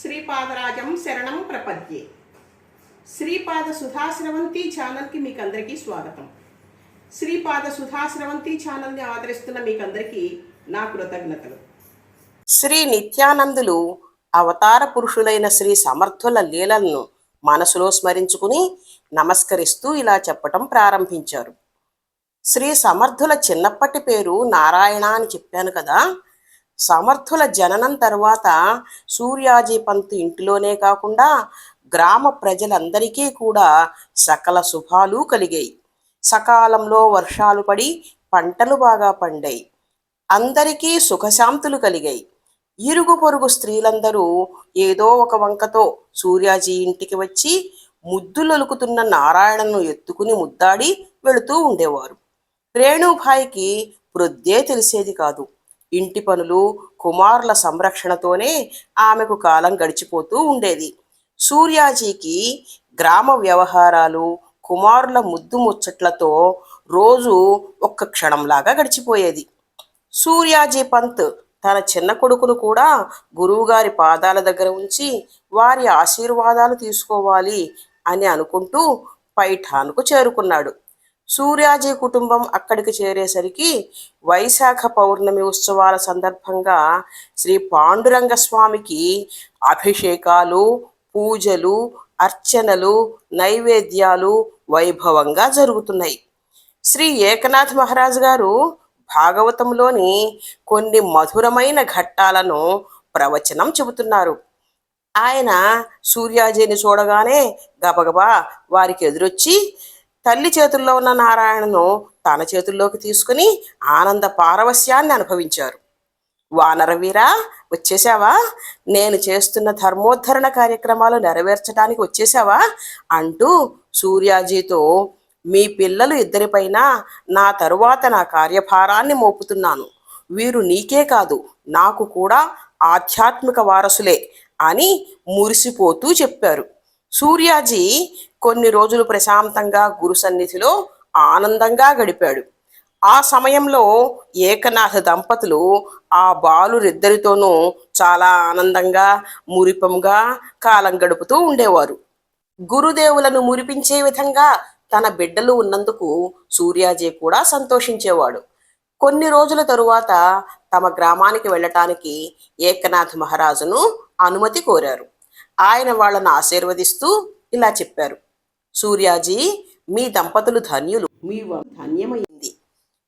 శ్రీపాదరాజం శరణం ప్రపద్యే. శ్రీపాద సుధాశ్రవంతి ఛానల్కి మీకు అందరికీ స్వాగతం. శ్రీపాద సుధాశ్రవంతి ఛానల్ని ఆదరిస్తున్న మీకు అందరికీ నా కృతజ్ఞతలు. శ్రీ నిత్యానందులు అవతార పురుషులైన శ్రీ సమర్థుల లీలలను మనసులో స్మరించుకుని నమస్కరిస్తూ ఇలా చెప్పటం ప్రారంభించారు. శ్రీ సమర్థుల చిన్నప్పటి పేరు నారాయణ అని చెప్పాను కదా సమర్థుల జననం తర్వాత సూర్యాజీ పంత్ ఇంటిలోనే కాకుండా గ్రామ ప్రజలందరికీ కూడా సకల శుభాలు కలిగాయి. సకాలంలో వర్షాలు పడి పంటలు బాగా పండాయి. అందరికీ సుఖశాంతులు కలిగాయి. ఇరుగు పొరుగు స్త్రీలందరూ ఏదో ఒక వంకతో సూర్యాజీ ఇంటికి వచ్చి ముద్దులొలుకుతున్న నారాయణను ఎత్తుకుని ముద్దాడి వెళుతూ ఉండేవారు. రేణుభాయికి ప్రొద్దే తెలిసేది కాదు. ఇంటి పనులు కుమారుల సంరక్షణతోనే ఆమెకు కాలం గడిచిపోతూ ఉండేది. సూర్యాజీకి గ్రామ వ్యవహారాలు కుమారుల ముద్దు ముచ్చట్లతో రోజు ఒక్క క్షణంలాగా గడిచిపోయేది. సూర్యాజీ పంత్ తన చిన్న కొడుకును కూడా గురువుగారి పాదాల దగ్గర ఉంచి వారి ఆశీర్వాదాలు తీసుకోవాలి అని అనుకుంటూ పైఠాన్కు చేరుకున్నాడు. సూర్యాజీ కుటుంబం అక్కడికి చేరేసరికి వైశాఖ పౌర్ణమి ఉత్సవాల సందర్భంగా శ్రీ పాండురంగ స్వామికి అభిషేకాలు పూజలు అర్చనలు నైవేద్యాలు వైభవంగా జరుగుతున్నాయి. శ్రీ ఏకనాథ్ మహారాజ్ గారు భాగవతంలోని కొన్ని మధురమైన ఘట్టాలను ప్రవచనం చెబుతున్నారు. ఆయన సూర్యాజీని చూడగానే గబగబా వారికి ఎదురొచ్చి తల్లి చేతుల్లో ఉన్న నారాయణను తన చేతుల్లోకి తీసుకుని ఆనంద పారవస్యాన్ని అనుభవించారు. వానరవీరా వచ్చేసావా? నేను చేస్తున్న ధర్మోద్ధరణ కార్యక్రమాలు నెరవేర్చడానికి వచ్చేసావా? అంటూ సూర్యాజీతో మీ పిల్లలు ఇద్దరిపైన నా తరువాత నా కార్యభారాన్ని మోపుతున్నాను. వీరు నీకే కాదు నాకు కూడా ఆధ్యాత్మిక వారసులే అని మురిసిపోతూ చెప్పారు. సూర్యాజీ కొన్ని రోజులు ప్రశాంతంగా గురు సన్నిధిలో ఆనందంగా గడిపాడు. ఆ సమయంలో ఏకనాథ దంపతులు ఆ బాలురిద్దరితోనూ చాలా ఆనందంగా మురిపంగా కాలం గడుపుతూ ఉండేవారు. గురుదేవులను మురిపించే విధంగా తన బిడ్డలు ఉన్నందుకు సూర్యాజీ కూడా సంతోషించేవాడు. కొన్ని రోజుల తరువాత తమ గ్రామానికి వెళ్ళటానికి ఏకనాథ్ మహారాజును అనుమతి కోరారు. ఆయన వాళ్ళను ఆశీర్వదిస్తూ ఇలా చెప్పారు. సూర్యాజీ మీ దంపతులు ధన్యులు. మీ ధన్యమైంది.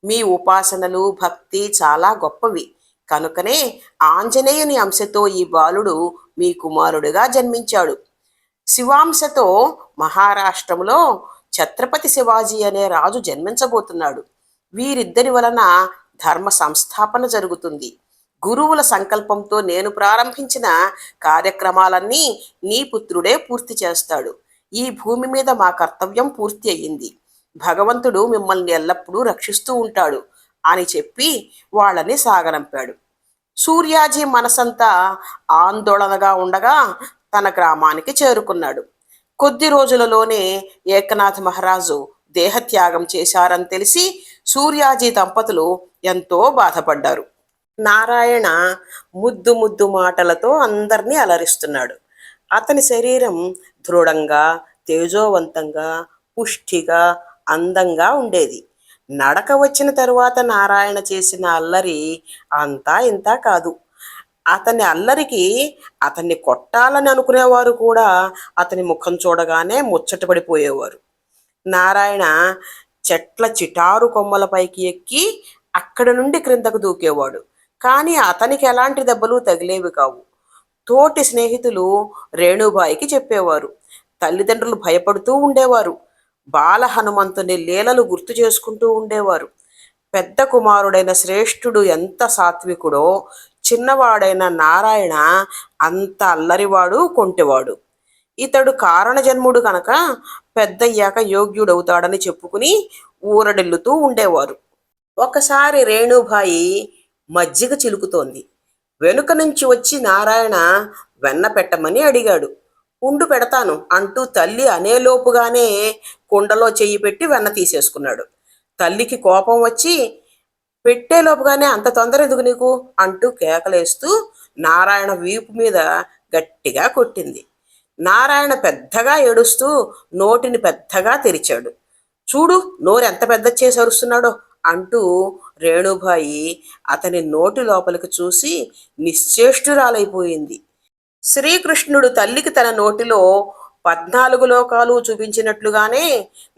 మీ ఉపాసనలు భక్తి చాలా గొప్పవి. కనుకనే ఆంజనేయుని అంశతో ఈ బాలుడు మీ కుమారుడిగా జన్మించాడు. శివాంశతో మహారాష్ట్రంలో ఛత్రపతి శివాజీ అనే రాజు జన్మించబోతున్నాడు. వీరిద్దరి వలన ధర్మ సంస్థాపన జరుగుతుంది. గురువుల సంకల్పంతో నేను ప్రారంభించిన కార్యక్రమాలన్నీ నీ పుత్రుడే పూర్తి చేస్తాడు. ఈ భూమి మీద మా కర్తవ్యం పూర్తి అయ్యింది. భగవంతుడు మిమ్మల్ని ఎల్లప్పుడూ రక్షిస్తూ ఉంటాడు అని చెప్పి వాళ్ళని సాగనంపాడు. సూర్యాజీ మనసంతా ఆందోళనగా ఉండగా తన గ్రామానికి చేరుకున్నాడు. కొద్ది రోజులలోనే ఏకనాథ్ మహారాజు దేహత్యాగం చేశారని తెలిసి సూర్యాజీ దంపతులు ఎంతో బాధపడ్డారు. నారాయణ ముద్దు ముద్దు మాటలతో అందరినీ అలరిస్తున్నాడు. అతని శరీరం దృఢంగా తేజోవంతంగా పుష్టిగా అందంగా ఉండేది. నడక వచ్చిన తరువాత నారాయణ చేసిన అల్లరి అంతా ఇంతా కాదు. అతని అల్లరికి అతన్ని కొట్టాలని అనుకునేవారు కూడా అతని ముఖం చూడగానే ముచ్చటపడిపోయేవారు నారాయణ చెట్ల చిటారు కొమ్మలపైకి ఎక్కి అక్కడి నుండి క్రిందకు దూకేవాడు. కానీ అతనికి ఎలాంటి దెబ్బలు తగిలేవి కావు. తోటి స్నేహితులు రేణుబాయికి చెప్పేవారు. తల్లిదండ్రులు భయపడుతూ ఉండేవారు. బాల హనుమంతుని లీలలు గుర్తు చేసుకుంటూ ఉండేవారు. పెద్ద కుమారుడైన శ్రేష్ఠుడు ఎంత సాత్వికుడో చిన్నవాడైన నారాయణ అంత అల్లరివాడు కొంటెవాడు. ఇతడు కారణజన్ముడు కనుక పెద్దయ్యాక యోగ్యుడవుతాడని చెప్పుకుని ఊరడిల్లుతూ ఉండేవారు. ఒకసారి రేణుబాయి మజ్జిగ చిలుకుతోంది. వెనుక నుంచి వచ్చి నారాయణ వెన్న పెట్టమని అడిగాడు. ఉండు పెడతాను అంటూ తల్లి అనేలోపుగానే కుండలో చెయ్యి పెట్టి వెన్న తీసేసుకున్నాడు. తల్లికి కోపం వచ్చి పెట్టేలోపుగానే అంత తొందర ఎందుకు నీకు? అంటూ కేకలేస్తూ నారాయణ వీపు మీద గట్టిగా కొట్టింది. నారాయణ పెద్దగా ఏడుస్తూ నోటిని పెద్దగా తెరిచాడు. చూడు నోరు ఎంత పెద్ద చేసి అరుస్తున్నాడో అంటూ రేణుబాయి అతని నోటి లోపలికి చూసి నిశ్చేష్టురాలైపోయింది. శ్రీకృష్ణుడు తల్లికి తన నోటిలో పద్నాలుగు లోకాలు చూపించినట్లుగానే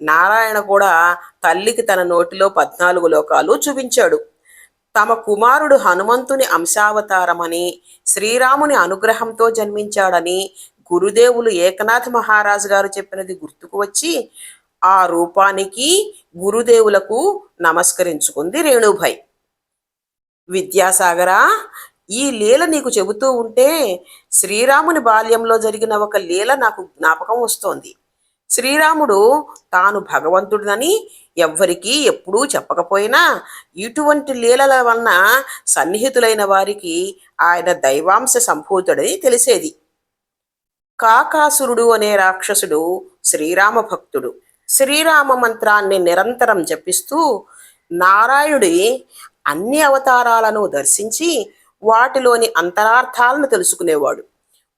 నారాయణ కూడా తల్లికి తన నోటిలో పద్నాలుగు లోకాలు చూపించాడు. తమ కుమారుడు హనుమంతుని అంశావతారమని శ్రీరాముని అనుగ్రహంతో జన్మించాడని గురుదేవులు ఏకనాథ్ మహారాజు గారు చెప్పినది గుర్తుకు వచ్చి ఆ రూపానికి గురుదేవులకు నమస్కరించుకుంది రేణుభాయ్. విద్యాసాగరా ఈ లీల నీకు చెబుతూ ఉంటే శ్రీరాముని బాల్యంలో జరిగిన ఒక లీల నాకు జ్ఞాపకం వస్తోంది. శ్రీరాముడు తాను భగవంతుడినని ఎవ్వరికీ ఎప్పుడూ చెప్పకపోయినా ఇటువంటి లీలల వలన సన్నిహితులైన వారికి ఆయన దైవాంశ సంభూతుడని తెలిసేది. కాకాసురుడు అనే రాక్షసుడు శ్రీరామ భక్తుడు. శ్రీరామ మంత్రాన్ని నిరంతరం జపిస్తూ నారాయణుడి అన్ని అవతారాలను దర్శించి వాటిలోని అంతరార్థాలను తెలుసుకునేవాడు.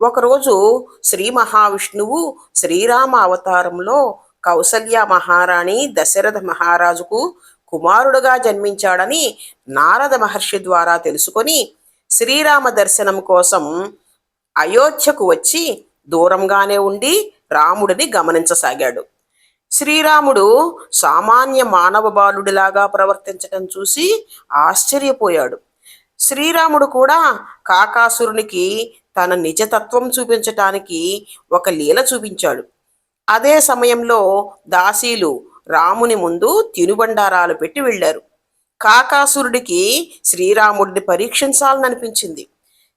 ఒకరోజు శ్రీ మహావిష్ణువు శ్రీరామ అవతారంలో కౌసల్య మహారాణి దశరథ మహారాజుకు కుమారుడుగా జన్మించాడని నారద మహర్షి ద్వారా తెలుసుకొని శ్రీరామ దర్శనం కోసం అయోధ్యకు వచ్చి దూరంగానే ఉండి రాముడిని గమనించసాగాడు. శ్రీరాముడు సామాన్య మానవ బాలుడిలాగా ప్రవర్తించటం చూసి ఆశ్చర్యపోయాడు. శ్రీరాముడు కూడా కాకాసురునికి తన నిజతత్వం చూపించటానికి ఒక లీల చూపించాడు. అదే సమయంలో దాసీలు రాముని ముందు తినుబండారాలు పెట్టి వెళ్ళారు. కాకాసురుడికి శ్రీరాముడిని పరీక్షించాలనిపించింది.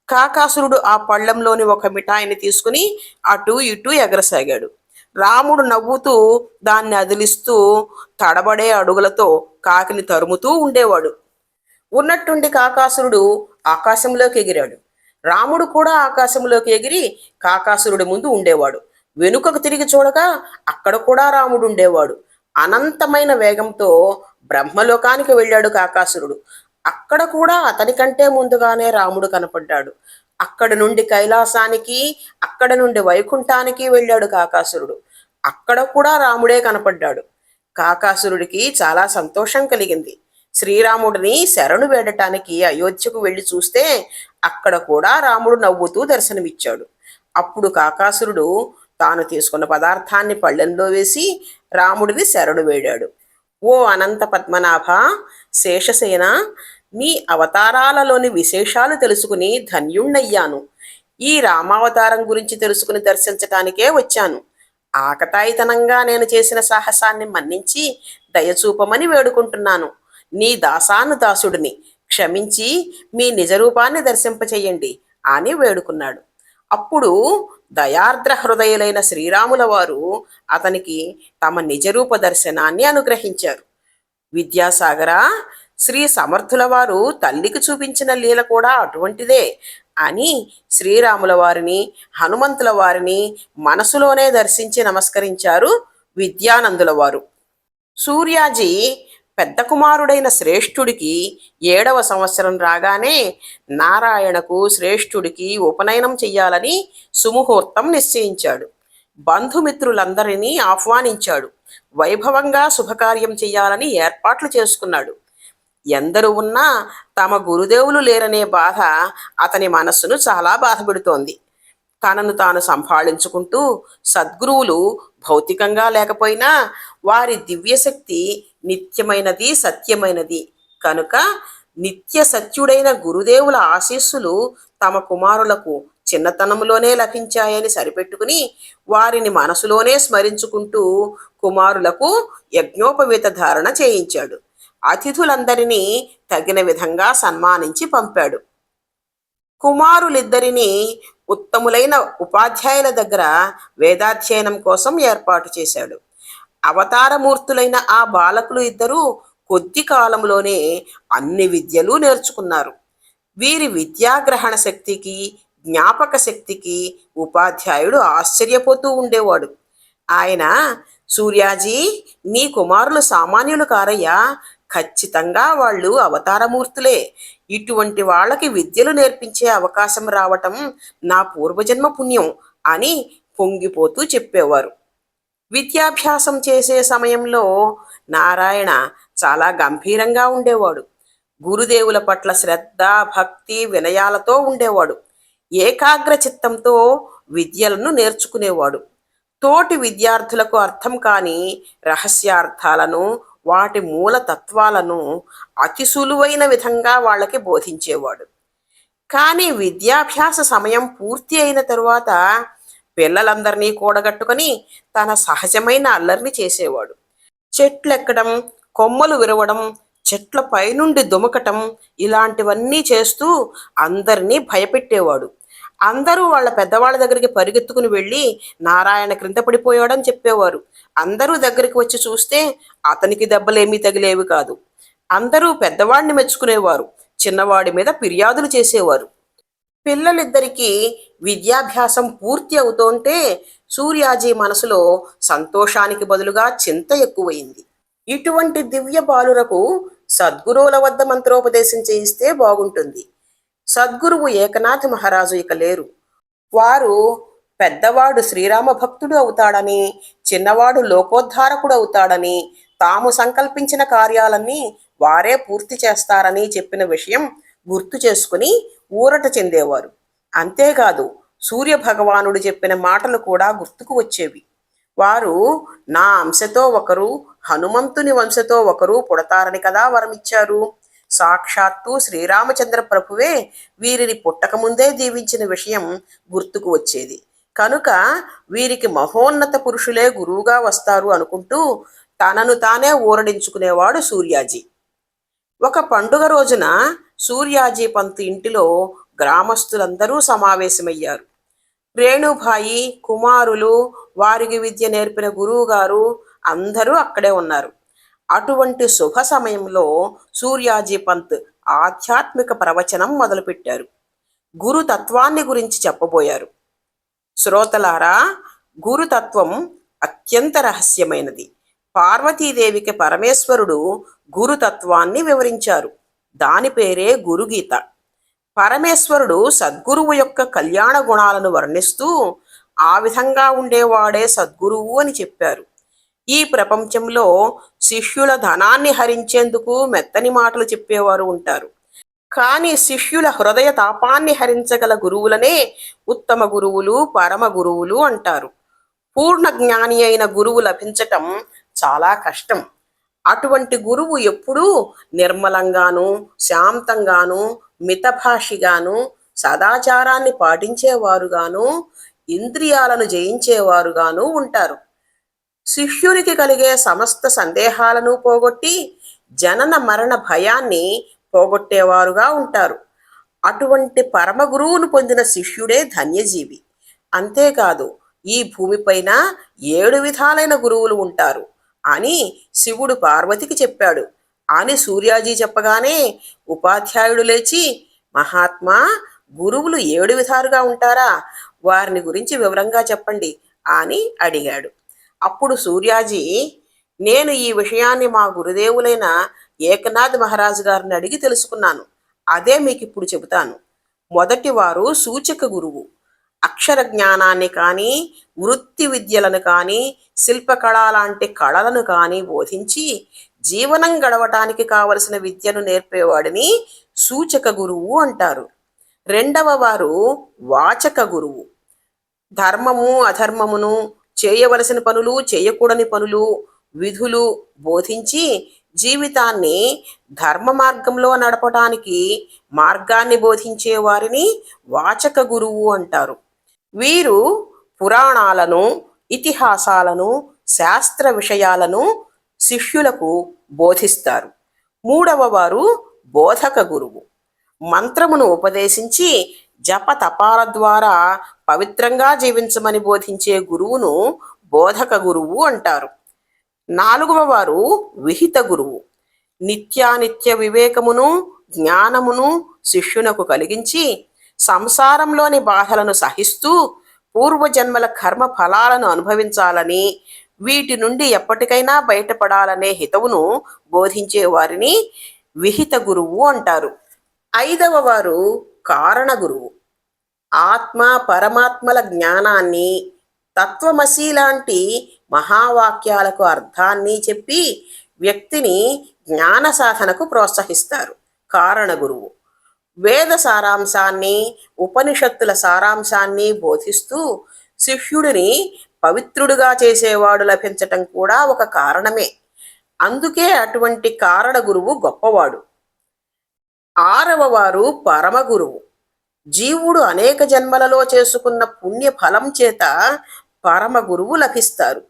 కాకాసురుడు ఆ పళ్ళంలోని ఒక మిఠాయిని తీసుకుని అటు ఇటు ఎగరసాగాడు. రాముడు నవ్వుతూ దాన్ని అదిలిస్తూ తడబడే అడుగులతో కాకిని తరుముతూ ఉండేవాడు. ఉన్నట్టుండి కాకాసురుడు ఆకాశంలోకి ఎగిరాడు. రాముడు కూడా ఆకాశంలోకి ఎగిరి కాకాసురుడి ముందు ఉండేవాడు. వెనుకకు తిరిగి చూడగా అక్కడ కూడా రాముడు ఉండేవాడు. అనంతమైన వేగంతో బ్రహ్మలోకానికి వెళ్ళాడు కాకాసురుడు. అక్కడ కూడా అతనికంటే ముందుగానే రాముడు కనపడ్డాడు. అక్కడ నుండి కైలాసానికి అక్కడ నుండి వైకుంఠానికి వెళ్ళాడు కాకాసురుడు. అక్కడ కూడా రాముడే కనపడ్డాడు. కాకాసురుడికి చాలా సంతోషం కలిగింది. శ్రీరాముడిని శరణు వేడటానికి అయోధ్యకు వెళ్ళి చూస్తే అక్కడ కూడా రాముడు నవ్వుతూ దర్శనమిచ్చాడు. అప్పుడు కాకాసురుడు తాను తీసుకున్న పదార్థాన్ని పళ్ళెంలో వేసి రాముడిని శరణు వేడాడు. ఓ అనంత పద్మనాభ శేషసేన నీ అవతారాలలోని విశేషాలు తెలుసుకుని ధన్యుణ్ణయ్యాను. ఈ రామావతారం గురించి తెలుసుకుని దర్శించటానికే వచ్చాను. ఆకతాయితనంగా నేను చేసిన సాహసాన్ని మన్నించి దయచూపమని వేడుకుంటున్నాను. నీ దాసాను దాసుడిని క్షమించి మీ నిజరూపాన్ని దర్శింపచేయండి అని వేడుకున్నాడు. అప్పుడు దయార్ద్ర హృదయులైన శ్రీరాముల వారు అతనికి తమ నిజరూప దర్శనాన్ని అనుగ్రహించారు. విద్యాసాగర శ్రీ సమర్థుల వారు తల్లికి చూపించిన లీల కూడా అటువంటిదే అని శ్రీరాముల వారిని హనుమంతుల వారిని మనసులోనే దర్శించి నమస్కరించారు విద్యానందుల వారు. సూర్యాజీ పెద్ద కుమారుడైన శ్రేష్ఠుడికి ఏడవ సంవత్సరం రాగానే నారాయణకు శ్రేష్ఠుడికి ఉపనయనం చెయ్యాలని సుముహూర్తం నిశ్చయించాడు. బంధుమిత్రులందరినీ ఆహ్వానించాడు. వైభవంగా శుభకార్యం చెయ్యాలని ఏర్పాట్లు చేసుకున్నాడు. ఎందరు ఉన్నా తమ గురుదేవులు లేరనే బాధ అతని మనస్సును చాలా బాధపెడుతోంది. తనను తాను సంభాళించుకుంటూ సద్గురువులు భౌతికంగా లేకపోయినా వారి దివ్యశక్తి నిత్యమైనది సత్యమైనది. కనుక నిత్య సత్యుడైన గురుదేవుల ఆశీస్సులు తమ కుమారులకు చిన్నతనంలోనే లభించాయని సరిపెట్టుకుని వారిని మనసులోనే స్మరించుకుంటూ కుమారులకు యజ్ఞోపవేత ధారణ చేయించాడు. అతిథులందరినీ తగిన విధంగా సన్మానించి పంపాడు. కుమారులిద్దరినీ ఉత్తములైన ఉపాధ్యాయుల దగ్గర వేదాధ్యయనం కోసం ఏర్పాటు చేశాడు. అవతారమూర్తులైన ఆ బాలకులు ఇద్దరూ కొద్ది కాలంలోనే అన్ని విద్యలు నేర్చుకున్నారు. వీరి విద్యాగ్రహణ శక్తికి జ్ఞాపక శక్తికి ఉపాధ్యాయుడు ఆశ్చర్యపోతూ ఉండేవాడు. ఆయన సూర్యాజీ నీ కుమారులు సామాన్యులు కారయ్యా. ఖచ్చితంగా వాళ్ళు అవతారమూర్తులే. ఇటువంటి వాళ్ళకి విద్యలు నేర్పించే అవకాశం రావటం నా పూర్వజన్మ పుణ్యం అని పొంగిపోతూ చెప్పేవారు. విద్యాభ్యాసం చేసే సమయంలో నారాయణ చాలా గంభీరంగా ఉండేవాడు. గురుదేవుల పట్ల శ్రద్ధ భక్తి వినయాలతో ఉండేవాడు. ఏకాగ్ర చిత్తంతో విద్యలను నేర్చుకునేవాడు. తోటి విద్యార్థులకు అర్థం కాని రహస్యార్థాలను వాటి మూల తత్వాలను అతి సులువైన విధంగా వాళ్ళకి బోధించేవాడు. కానీ విద్యాభ్యాస సమయం పూర్తి అయిన తరువాత పిల్లలందరినీ కూడగట్టుకొని తన సహజమైన అల్లరిని చేసేవాడు. చెట్లెక్కడం కొమ్మలు విరవడం చెట్ల పైనుండి దుమకటం ఇలాంటివన్నీ చేస్తూ అందరినీ భయపెట్టేవాడు. అందరూ వాళ్ళ పెద్దవాళ్ళ దగ్గరికి పరిగెత్తుకుని వెళ్ళి నారాయణ క్రింద పడిపోయాడని చెప్పేవారు. అందరూ దగ్గరికి వచ్చి చూస్తే అతనికి దెబ్బలేమీ తగిలేవి కాదు. అందరూ పెద్దవాడిని మెచ్చుకునేవారు. చిన్నవాడి మీద ఫిర్యాదులు చేసేవారు. పిల్లలిద్దరికీ విద్యాభ్యాసం పూర్తి అవుతోంటే సూర్యాజీ మనసులో సంతోషానికి బదులుగా చింత ఎక్కువైంది. ఇటువంటి దివ్య బాలురకు సద్గురువుల వద్ద మంత్రోపదేశం చేయిస్తే బాగుంటుంది. సద్గురువు ఏకనాథ మహారాజు ఇక లేరు. వారు పెద్దవాడు శ్రీరామ భక్తుడు అవుతాడని చిన్నవాడు లోకోద్ధారకుడు అవుతాడని తాము సంకల్పించిన కార్యాలన్నీ వారే పూర్తి చేస్తారని చెప్పిన విషయం గుర్తు చేసుకుని ఊరట చెందేవారు. అంతేకాదు సూర్య భగవానుడు చెప్పిన మాటలు కూడా గుర్తుకు వచ్చేవి. వారు నా అంశతో ఒకరు హనుమంతుని వంశతో ఒకరు పుడతారని కదా వరమిచ్చారు. సాక్షాత్తు శ్రీరామచంద్ర ప్రభువే వీరిని పుట్టకముందే దీవించిన విషయం గుర్తుకు వచ్చేది. కనుక వీరికి మహోన్నత పురుషులే గురువుగా వస్తారు అనుకుంటూ తనను తానే ఊరడించుకునేవాడు సూర్యాజీ. ఒక పండుగ రోజున సూర్యాజీ పంత్ ఇంటిలో గ్రామస్తులందరూ సమావేశమయ్యారు. రేణుభాయి కుమారులు వారికి విద్య నేర్పిన గురువుగారు అందరూ అక్కడే ఉన్నారు. అటువంటి శుభ సమయంలో సూర్యాజీ పంత్ ఆధ్యాత్మిక ప్రవచనం మొదలుపెట్టారు. గురుతత్వాన్ని గురించి చెప్పబోయారు. శ్రోతలారా గురుతత్వం అత్యంత రహస్యమైనది. పార్వతీదేవికి పరమేశ్వరుడు గురుతత్వాన్ని వివరించారు. దాని పేరే గురుగీత. పరమేశ్వరుడు సద్గురువు యొక్క కళ్యాణ గుణాలను వర్ణిస్తూ ఆ విధంగా ఉండేవాడే సద్గురువు అని చెప్పారు. ఈ ప్రపంచంలో శిష్యుల ధనాన్ని హరించేందుకు మెత్తని మాటలు చెప్పేవారు ఉంటారు. కానీ శిష్యుల హృదయ తాపాన్ని హరించగల గురువులనే ఉత్తమ గురువులు పరమ గురువులు అంటారు. పూర్ణ జ్ఞాని అయిన గురువు లభించటం చాలా కష్టం. అటువంటి గురువు ఎప్పుడూ నిర్మలంగాను శాంతంగాను మితభాషిగాను సదాచారాన్ని పాటించేవారుగాను ఇంద్రియాలను జయించేవారుగాను ఉంటారు. శిష్యునికి కలిగే సమస్త సందేహాలను పోగొట్టి జనన మరణ భయాన్ని పోగొట్టేవారుగా ఉంటారు. అటువంటి పరమ గురువును పొందిన శిష్యుడే ధన్యజీవి. అంతేకాదు ఈ భూమిపైన ఏడు విధాలైన గురువులు ఉంటారు. అని శివుడు పార్వతికి చెప్పాడు. అని సూర్యాజీ చెప్పగానే ఉపాధ్యాయుడు లేచి మహాత్మా గురువులు ఏడు విధాలుగా ఉంటారా? వారిని గురించి వివరంగా చెప్పండి అని అడిగాడు. అప్పుడు సూర్యాజీ నేను ఈ విషయాన్ని మా గురుదేవులైన ఏకనాథ్ మహారాజు గారిని అడిగి తెలుసుకున్నాను. అదే మీకు ఇప్పుడు చెబుతాను. మొదటి వారు సూచక గురువు. అక్షర జ్ఞానాన్ని కానీ వృత్తి విద్యలను కానీ శిల్పకళ లాంటి కళలను కానీ బోధించి జీవనం గడవటానికి కావలసిన విద్యను నేర్పేవాడిని సూచక గురువు అంటారు. రెండవ వారు వాచక గురువు. ధర్మము అధర్మమును చేయవలసిన పనులు చేయకూడని పనులు విధులు బోధించి జీవితాన్ని ధర్మ మార్గంలో నడపటానికి మార్గాన్ని బోధించే వారిని వాచక గురువు అంటారు. వీరు పురాణాలను ఇతిహాసాలను శాస్త్ర విషయాలను శిష్యులకు బోధిస్తారు. మూడవ వారు బోధక గురువు. మంత్రమును ఉపదేశించి జప తపాల ద్వారా పవిత్రంగా జీవించమని బోధించే గురువును బోధక గురువు అంటారు. నాలుగవ వారు విహిత గురువు. నిత్యానిత్య వివేకమును జ్ఞానమును శిష్యునకు కలిగించి సంసారంలోని బాధలను సహిస్తూ పూర్వజన్మల కర్మ ఫలాలను అనుభవించాలని వీటి నుండి ఎప్పటికైనా బయటపడాలనే హితవును బోధించే వారిని విహిత గురువు అంటారు. ఐదవ వారు కారణ గురువు. ఆత్మ పరమాత్మల జ్ఞానాన్ని తత్వమసి లాంటి మహావాక్యాలకు అర్థాన్ని చెప్పి వ్యక్తిని జ్ఞాన సాధనకు ప్రోత్సహిస్తారు. కారణ గురువు. వేద సారాంశాన్ని ఉపనిషత్తుల సారాంశాన్ని బోధిస్తూ శిష్యుడిని పవిత్రుడుగా చేసేవాడు లభించటం కూడా ఒక కారణమే. అందుకే అటువంటి కారణ గురువు గొప్పవాడు. ఆరవ వారు పరమ గురువు. జీవుడు అనేక జన్మలలో చేసుకున్న పుణ్య ఫలం చేత పరమ గురువు లభిస్తారు.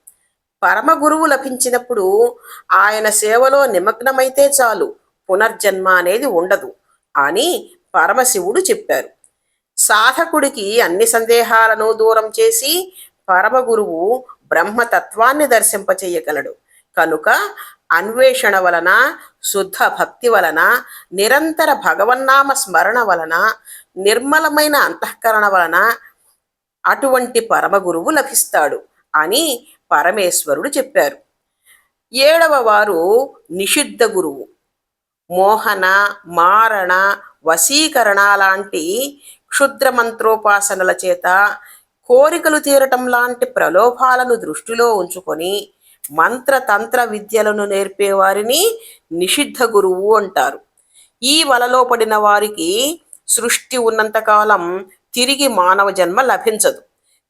పరమ గురువు లభించినప్పుడు ఆయన సేవలో నిమగ్నమైతే చాలు. పునర్జన్మ అనేది ఉండదు. అని పరమశివుడు చెప్పారు. సాధకుడికి అన్ని సందేహాలను దూరం చేసి పరమ గురువు బ్రహ్మతత్వాన్ని దర్శింపచేయగలడు. కనుక అన్వేషణ వలన శుద్ధ భక్తి వలన నిరంతర భగవన్నామ స్మరణ వలన నిర్మలమైన అంతఃకరణ వలన అటువంటి పరమ గురువు లభిస్తాడు అని పరమేశ్వరుడు చెప్పారు. ఏడవ వారు నిషిద్ధ గురువు. మోహన మారణ వశీకరణ లాంటి క్షుద్ర మంత్రోపాసనల చేత కోరికలు తీరటం లాంటి ప్రలోభాలను దృష్టిలో ఉంచుకొని మంత్రతంత్ర విద్యలను నేర్పేవారిని నిషిద్ధ గురువు అంటారు. ఈ వలలో పడిన వారికి సృష్టి ఉన్నంతకాలం తిరిగి మానవ జన్మ లభించదు.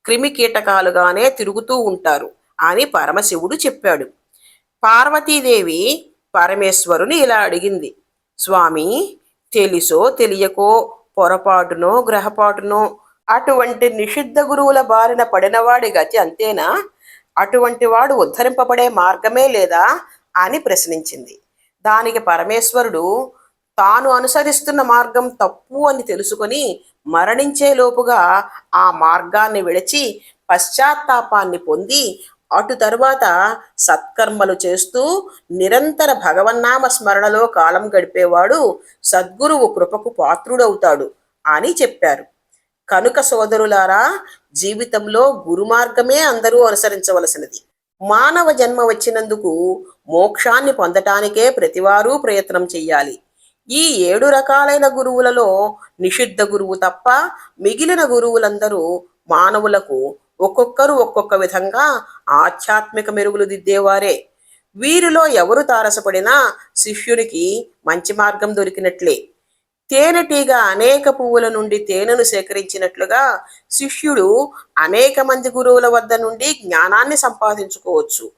క్రిమి కీటకాలుగానే తిరుగుతూ ఉంటారు అని పరమశివుడు చెప్పాడు. పార్వతీదేవి పరమేశ్వరుని ఇలా అడిగింది. స్వామి తెలుసో తెలియకో పొరపాటునో గ్రహపాటునో అటువంటి నిషిద్ధ గురువుల బారిన పడినవాడి గతి అంతేనా? అటువంటి వాడు ఉద్ధరింపబడే మార్గమే లేదా? అని ప్రశ్నించింది. దానికి పరమేశ్వరుడు తాను అనుసరిస్తున్న మార్గం తప్పు అని తెలుసుకొని మరణించే లోపుగా ఆ మార్గాన్ని విడిచి పశ్చాత్తాపాన్ని పొంది అటు తరువాత సత్కర్మలు చేస్తూ నిరంతర భగవన్నామ స్మరణలో కాలం గడిపేవాడు సద్గురువు కృపకు పాత్రుడవుతాడు అని చెప్పారు. కనుక సోదరులారా జీవితంలో గురుమార్గమే అందరూ అనుసరించవలసినది. మానవ జన్మ వచ్చినందుకు మోక్షాన్ని పొందటానికే ప్రతివారూ ప్రయత్నం చెయ్యాలి. ఈ ఏడు రకాలైన గురువులలో నిషిద్ధ గురువు తప్ప మిగిలిన గురువులందరూ మానవులకు ఒక్కొక్కరు ఒక్కొక్క విధంగా ఆధ్యాత్మిక మెరుగులు దిద్దేవారే. వీరిలో ఎవరు తారసపడినా శిష్యునికి మంచి మార్గం దొరికినట్లే. తేనెటీగ అనేక పువ్వుల నుండి తేనెను సేకరించినట్లుగా శిష్యుడు అనేక మంది గురువుల వద్ద నుండి జ్ఞానాన్ని సంపాదించుకోవచ్చు.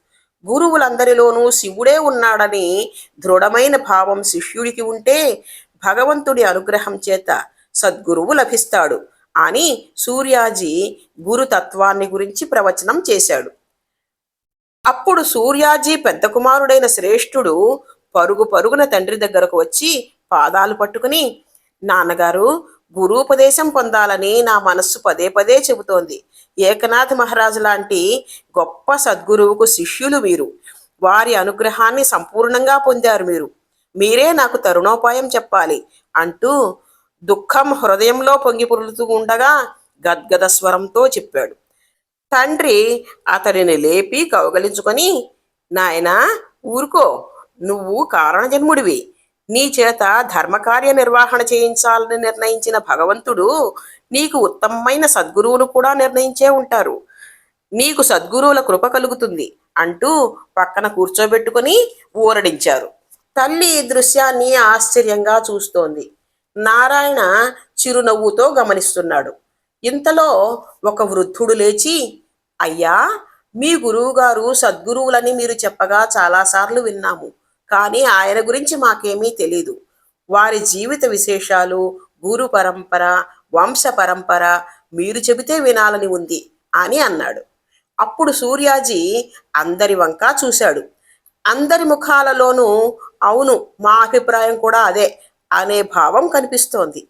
గురువులందరిలోనూ శివుడే ఉన్నాడని దృఢమైన భావం శిష్యుడికి ఉంటే భగవంతుడి అనుగ్రహం చేత సద్గురువు లభిస్తాడు. అని సూర్యాజీ గురుతత్వాన్ని గురించి ప్రవచనం చేశాడు. అప్పుడు సూర్యాజీ పెద్ద కుమారుడైన శ్రేష్ఠుడు పరుగు పరుగున తండ్రి దగ్గరకు వచ్చి పాదాలు పట్టుకుని నాన్నగారు గురూపదేశం పొందాలని నా మనస్సు పదే పదే చెబుతోంది. ఏకనాథ్ మహారాజు లాంటి గొప్ప సద్గురువుకు శిష్యులు మీరు. వారి అనుగ్రహాన్ని సంపూర్ణంగా పొందారు మీరు. మీరే నాకు తరుణోపాయం చెప్పాలి అంటూ దుఃఖం హృదయంలో పొంగి పొరులుతూ ఉండగా గద్గద స్వరంతో చెప్పాడు. తండ్రి అతడిని లేపి కౌగలించుకొని నాయనా ఊరుకో నువ్వు కారణజన్ముడివి. నీ చేత ధర్మకార్య నిర్వహణ చేయించాలని నిర్ణయించిన భగవంతుడు నీకు ఉత్తమమైన సద్గురువును కూడా నిర్ణయించే ఉంటారు. నీకు సద్గురువుల కృప కలుగుతుంది అంటూ పక్కన కూర్చోబెట్టుకుని ఊరడించారు. తల్లి ఈ దృశ్యాన్ని ఆశ్చర్యంగా చూస్తోంది. నారాయణ చిరునవ్వుతో గమనిస్తున్నాడు. ఇంతలో ఒక వృద్ధుడు లేచి అయ్యా మీ గురువుగారు సద్గురువులని మీరు చెప్పగా చాలాసార్లు విన్నాము కానీ ఆయన గురించి మాకేమీ తెలీదు. వారి జీవిత విశేషాలు గురు పరంపర వంశ పరంపర మీరు చెబితే వినాలని ఉంది అని అన్నాడు. అప్పుడు సూర్యాజీ అందరి వంక చూశాడు. అందరి ముఖాలలోనూ అవును మా అభిప్రాయం కూడా అదే. అనే భావం కనిపిస్తోంది.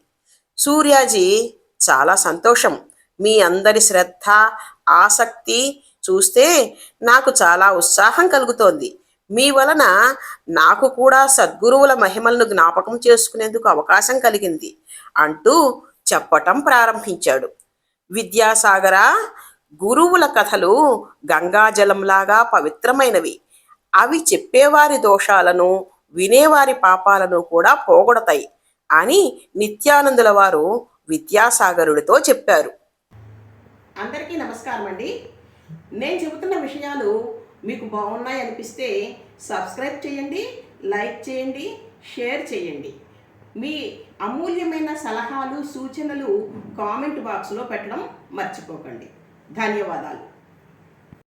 సూర్యాజీ చాలా సంతోషం. మీ అందరి శ్రద్ధ ఆసక్తి చూస్తే నాకు చాలా ఉత్సాహం కలుగుతోంది. మీ వలన నాకు కూడా సద్గురువుల మహిమలను జ్ఞాపకం చేసుకునేందుకు అవకాశం కలిగింది అంటూ చెప్పటం ప్రారంభించాడు. విద్యాసాగర గురువుల కథలు గంగాజలంలాగా పవిత్రమైనవి. అవి చెప్పేవారి దోషాలను వినేవారి పాపాలను కూడా పోగొడతాయి అని నిత్యానందుల వారు విద్యాసాగరుడితో చెప్పారు. అందరికీ నమస్కారం అండి. నేను చెబుతున్న విషయాలు మీకు బాగున్నాయి అనిపిస్తే సబ్స్క్రైబ్ చేయండి లైక్ చేయండి షేర్ చేయండి. మీ అమూల్యమైన సలహాలు సూచనలు కామెంట్ బాక్స్లో పెట్టడం మర్చిపోకండి. ధన్యవాదాలు.